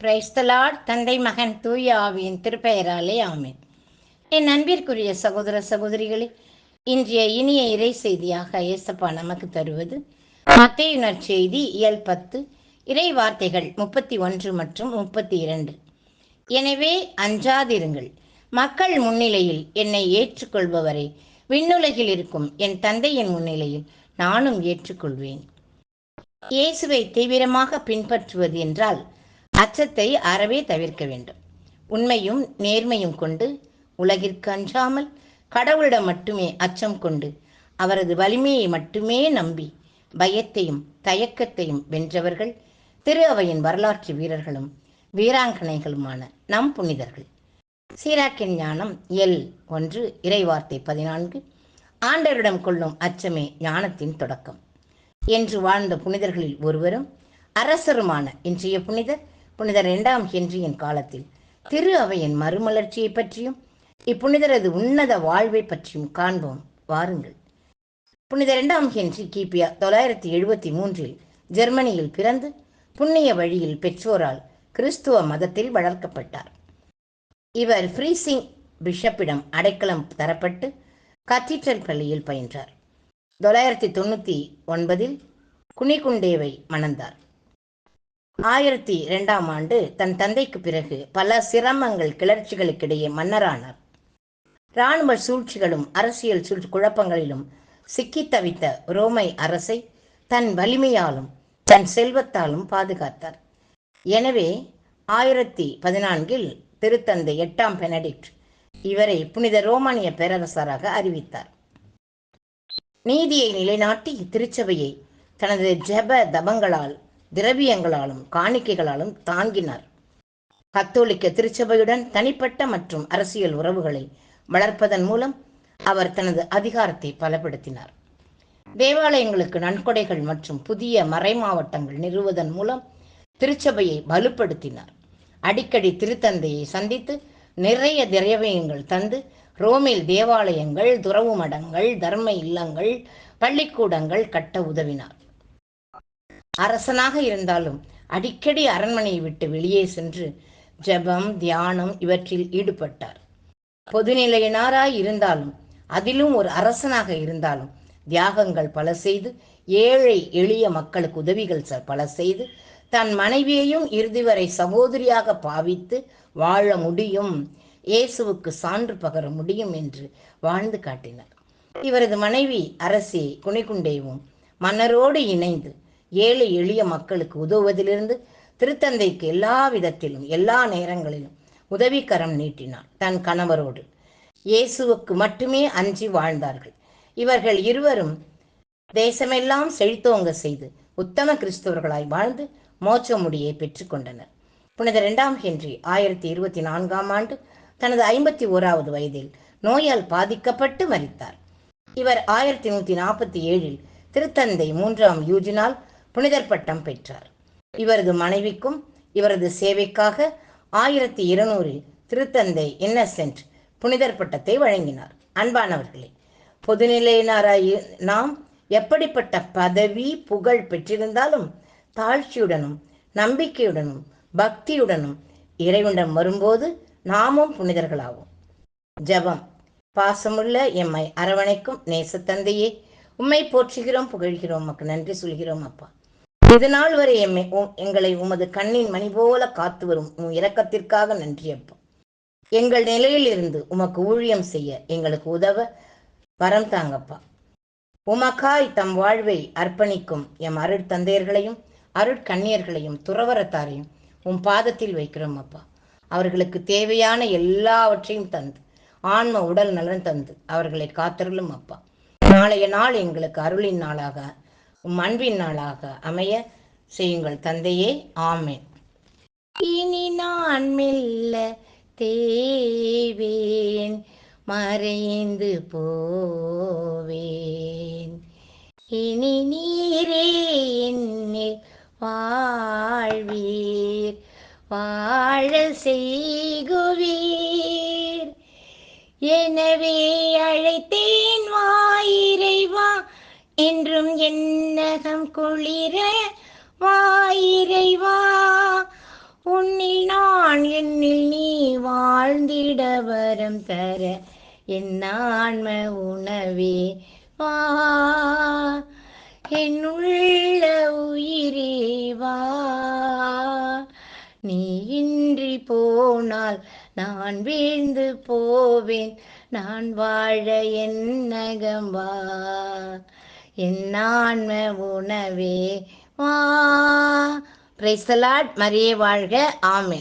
Praise the Lord தந்தை மகன் தூய ஆவியின் திருப்பெயராலே ஆமேன். என் அன்பிற்குரிய சகோதர சகோதரிகளே இன்றைய இனிய இறை செய்தியாக இயேசப்பா நமக்கு தருவது மத்தையுணர் செய்தி இயல் பத்து இறை வார்த்தைகள் முப்பத்தி ஒன்று மற்றும் முப்பத்தி இரண்டு. எனவே அஞ்சாதிருங்கள். மக்கள் முன்னிலையில் என்னை ஏற்றுக்கொள்பவரை விண்ணுலகில் இருக்கும் என் தந்தையின் முன்னிலையில் நானும் ஏற்றுக்கொள்வேன். இயேசுவை தீவிரமாக பின்பற்றுவது என்றால் அச்சத்தை அறவே தவிர்க்க வேண்டும். உண்மையும் நேர்மையும் கொண்டு உலகிற்கு அஞ்சாமல் கடவுளிடம் மட்டுமே அச்சம் கொண்டு அவரது வலிமையை மட்டுமே நம்பி பயத்தையும் தயக்கத்தையும் வென்றவர்கள் திரு அவையின் வரலாற்று வீரர்களும் வீராங்கனைகளுமான நம் புனிதர்கள். சீராக்கின் ஞானம் எல் ஒன்று இறைவார்த்தை பதினான்கு ஆண்டவரிடம் கொள்ளும் அச்சமே ஞானத்தின் தொடக்கம். என்று வாழ்ந்த புனிதர்களில் ஒருவரும் அரசருமான இன்றைய புனிதர் புனிதர் இரண்டாம் ஹென்றியின் காலத்தில் திரு அவையின் மறுமலர்ச்சியை பற்றியும் இப்புனிதரது உன்னத வாழ்வை பற்றியும் காண்போம். வாருங்கள். புனித இரண்டாம் ஹென்றி கிபி தொள்ளாயிரத்தி எழுபத்தி மூன்றில் ஜெர்மனியில் பிறந்து புண்ணிய வழியில் பெற்றோரால் கிறிஸ்துவ மதத்தில் வளர்க்கப்பட்டார். இவர் ஃப்ரீசிங் பிஷப்பிடம் அடைக்கலம் தரப்பட்டு கத்தீட்ரல் பள்ளியில் பயின்றார். தொள்ளாயிரத்தி தொண்ணூற்றி ஒன்பதில் குனிகுண்டேவை மணந்தார். ஆயிரத்தி இரண்டாம் ஆண்டு தன் தந்தைக்கு பிறகு பல சிரமங்கள் கிளர்ச்சிகளுக்கிடையே மன்னரானார். இராணுவ சூழ்ச்சிகளும் அரசியல் சூழ் குழப்பங்களிலும் சிக்கித் தவித்த ரோமை அரசை தன் வலிமையாலும் தன் செல்வத்தாலும் பாதுகாத்தார். எனவே ஆயிரத்தி பதினான்கில் திருத்தந்தை எட்டாம் பெனடிக்ட் இவரை புனித ரோமானிய பேரரசராக அறிவித்தார். நீதியை நிலைநாட்டி திருச்சபையை தனது ஜெப தபங்களால் திரவியங்களாலும் காணிக்கைகளாலும் தாங்கினார். கத்தோலிக்க திருச்சபையுடன் தனிப்பட்ட மற்றும் அரசியல் உறவுகளை வளர்ப்பதன் மூலம் அவர் தனது அதிகாரத்தை பலப்படுத்தினார். தேவாலயங்களுக்கு நன்கொடைகள் மற்றும் புதிய மறைமாவட்டங்கள் நிறுவுவதன் மூலம் திருச்சபையை வலுப்படுத்தினார். அடிக்கடி திருத்தந்தையை சந்தித்து நிறைய திரவியங்கள் தந்து ரோமில் தேவாலயங்கள் துறவு மடங்கள் தர்ம இல்லங்கள் பள்ளிக்கூடங்கள் கட்ட உதவினார். அரசனாக இருந்தாலும் அடிக்கடி அரண்மனையை விட்டு வெளியே சென்று ஜெபம் தியானம் இவற்றில் ஈடுபட்டார். பொதுநிலையினாராய் இருந்தாலும் அதிலும் ஒரு அரசனாக இருந்தாலும் தியாகங்கள் பல செய்து ஏழை எளிய மக்களுக்கு உதவிகள் பல செய்து தன் மனைவியையும் இறுதி வரை சகோதரியாக பாவித்து வாழ முடியும் இயேசுவுக்கு சான்று பகர முடியும் என்று வாழ்ந்து காட்டினார். இவரது மனைவி அரசி குனிகுண்டேவும் மன்னரோடு இணைந்து ஏழை எளிய மக்களுக்கு உதவுவதிலிருந்து திருத்தந்தைக்கு எல்லா விதத்திலும் எல்லா நேரங்களிலும் உதவிக்கரம் நீட்டினார் தன் கணவரோடு. இயேசுவுக்கு மட்டுமே அஞ்சி வாழ்ந்தார்கள். இவர்கள் இருவரும் தேசமெல்லாம் செழித்தோங்க செய்து உத்தம கிறிஸ்தவர்களாய் வாழ்ந்து மோட்ச முடியை பெற்றுக்கொண்டனர் புனித இரண்டாம் ஹென்றி ஆயிரத்தி இருபத்தி நான்காம் ஆண்டு தனது ஐம்பத்தி ஓராவது வயதில் நோயால் பாதிக்கப்பட்டு மறித்தார் இவர் ஆயிரத்தி நூற்றி நாற்பத்தி ஏழில் திருத்தந்தை மூன்றாம் யூஜினால் புனிதர் பட்டம் பெற்றார். இவரது மனைவிக்கும் இவரது சேவைக்காக ஆயிரத்தி இருநூறில் திருத்தந்தை இன்னசென்ட் புனிதர் பட்டத்தை வழங்கினார். அன்பானவர்களே பொதுநிலையினராய் நாம் எப்படிப்பட்ட பதவி புகழ் பெற்றிருந்தாலும் தாழ்ச்சியுடனும் நம்பிக்கையுடனும் பக்தியுடனும் இறைவனிடம் வரும்போது நாமும் புனிதர்களாவோம். ஜபம். பாசமுள்ள எம்மை அரவணைக்கும் நேசத்தந்தையே உம்மை போற்றுகிறோம் புகழ்கிறோம் மக்கு நன்றி சொல்கிறோம் அப்பா. இது நாள் வரை எம்மை எங்களை உமது கண்ணின் மணி போல காத்து வரும். உன் இரக்கத்திற்காக நன்றி அப்பா. எங்கள் நிலையில் இருந்து உமக்கு ஊழியம் செய்ய எங்களுக்கு உதவ வரம் தாங்கப்பா. உமக்காய் தம் வாழ்வை அர்ப்பணிக்கும் எம் அருட்தந்தையர்களையும் அருட்கண்ணியர்களையும் துறவரத்தாரையும் உன் பாதத்தில் வைக்கிறோம் அப்பா. அவர்களுக்கு தேவையான எல்லாவற்றையும் தந்து ஆன்ம உடல் நலன் தந்து அவர்களை காத்தருளும் அப்பா. நாளைய நாள் எங்களுக்கு அருளின் நாளாக உம் அன்பின் நாளாக அமைய செய்யுங்கள் தந்தையே ஆமேன். இனி நான் மெல்ல தேவேன் மறைந்து போவேன். இனி நீரே வாழ்வீர் வாழ செய்குவீர். எனவே அழைத்தேன் என்றும் என்னகம் குளிர வாயிரைவா உன்னில் நான் என்னில் நீ வாழ்ந்திட வரம் தர என் உணவே வா. என்னுள்ள உயிரே வா. நீ இன்றி போனால் நான் வீழ்ந்து போவேன். நான் வாழ என்னகம் வா. என் உணவே வா. பிரைசலாட் மரியே வாழ்க. ஆமென்.